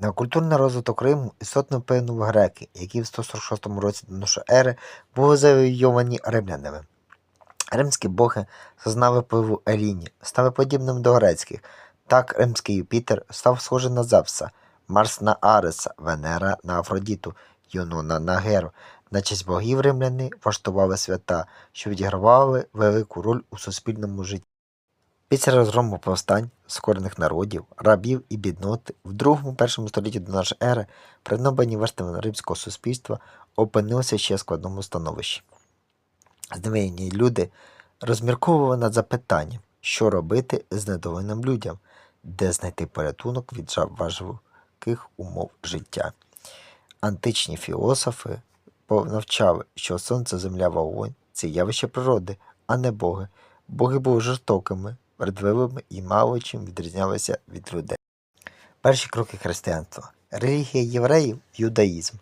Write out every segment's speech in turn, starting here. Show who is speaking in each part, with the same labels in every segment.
Speaker 1: На культурний розвиток Риму істотно вплинули греки, які в 146 році до нашої ери були завойовані римлянами. Римські боги зазнали впливу Еліні, стали подібними до грецьких. Так римський Юпітер став схожий на Зевса, Марс на Ареса, Венера на Афродіту, Юнона на Геру. На честь богів римляни влаштували свята, що відігравали велику роль у суспільному житті. Після розгрому повстань, скорених народів, рабів і бідноти в другому-першому столітті до нашої ери пригнобані верстви римського суспільства опинилися ще в складному становищі. Зневірені люди розмірковували над запитанням, що робити з недовольним людям, де знайти порятунок від важких умов життя. Античні філософи навчали, що сонце, земля, вогонь це явище природи, а не боги. Боги були жорстокими, вердливими і мало чим відрізнялися від людей. Перші кроки християнства. Релігія євреїв, юдаїзм,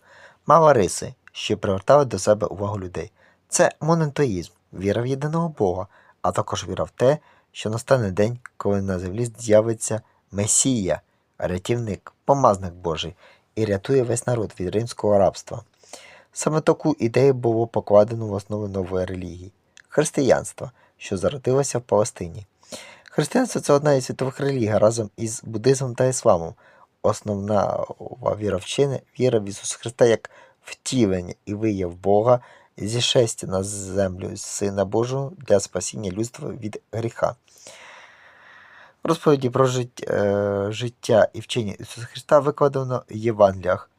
Speaker 1: мала риси, що привертали до себе увагу людей. Це монотеїзм, віра в єдиного Бога, а також віра в те, що настане день, коли на землі з'явиться Месія, рятівник, помазник Божий, і рятує весь народ від римського рабства. Саме таку ідею було покладено в основу нової релігії християнства, що зародилося в Палестині. Християнство це одна із світових релігій разом із буддизмом та ісламом. Основна віровчини віра в Ісуса Христа як втілення і вияв Бога зішестя на землю Сина Божого для спасіння людства від гріха. Розповіді про е, життя і вчення Ісуса Христа викладено в Євангеліях,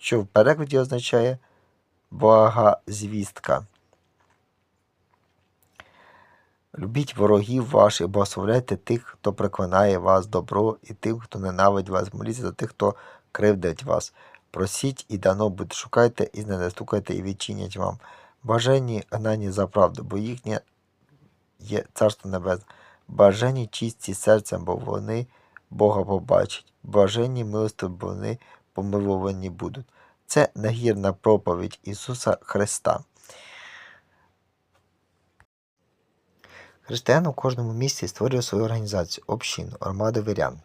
Speaker 1: що в перекладі означає блага Любіть ворогів ваших, благословляйте тих, хто приклинає вас добро, і тим, хто ненавидить вас, моліться за тих, хто кривдить вас. Просіть і дано буде, шукайте і не стукайте, і відчинять вам. Бажані гнані за правду, бо їхнє є царство небесне. Бажані чисті серцем, бо вони Бога побачать. Бажані милости, бо вони помиловані будуть. Це нагірна проповідь Ісуса Христа. Християни у кожному місці створюють свою організацію, общину, громаду вірян.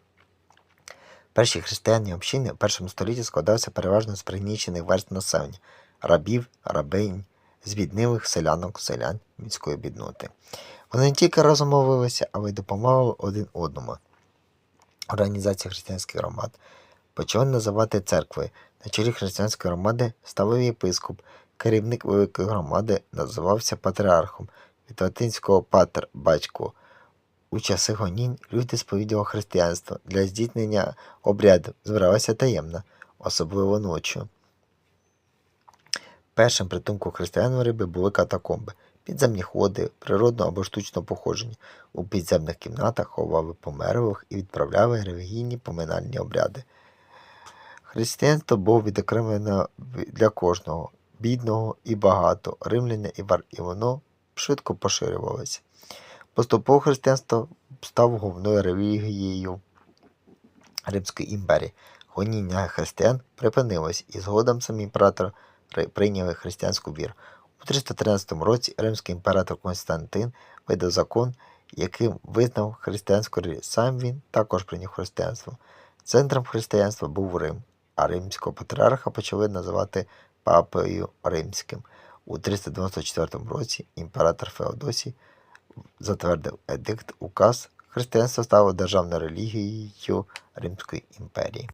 Speaker 1: Перші християні общини в першому столітті складалися переважно з пригнічених верст населення рабів, рабинь, збіднилих селянок, селян міської бідноти. Вони не тільки разом мовилися, але й допомагали один одному. Організація християнських громад почали називати церкви. На чолі християнської громади ставив єпископ. Керівник великої громади називався патріархом від латинського патер батько. У часи гонінь люди сповідували християнство для здійснення обрядів збиралися таємно, особливо ночі. Першим притулком християн у Риби були катакомби, підземні ходи, природного або штучного походження. У підземних кімнатах ховали померлих і відправляли релігійні поминальні обряди. Християнство було відокремлено для кожного, бідного і багато, римляня і вар, і воно швидко поширювалося. Поступово християнство стало головною релігією Римської імперії. Гоніння християн припинилось, і згодом сам імператор при- прийняли християнську віру. У 313 році римський імператор Константин видав закон, яким визнав християнську релігію. Сам він також прийняв християнство. Центром християнства був Рим, а римського патріарха почали називати папою римським. У 394 році імператор Феодосій затвердив едикт указ, християнство стало державною релігією Римської імперії.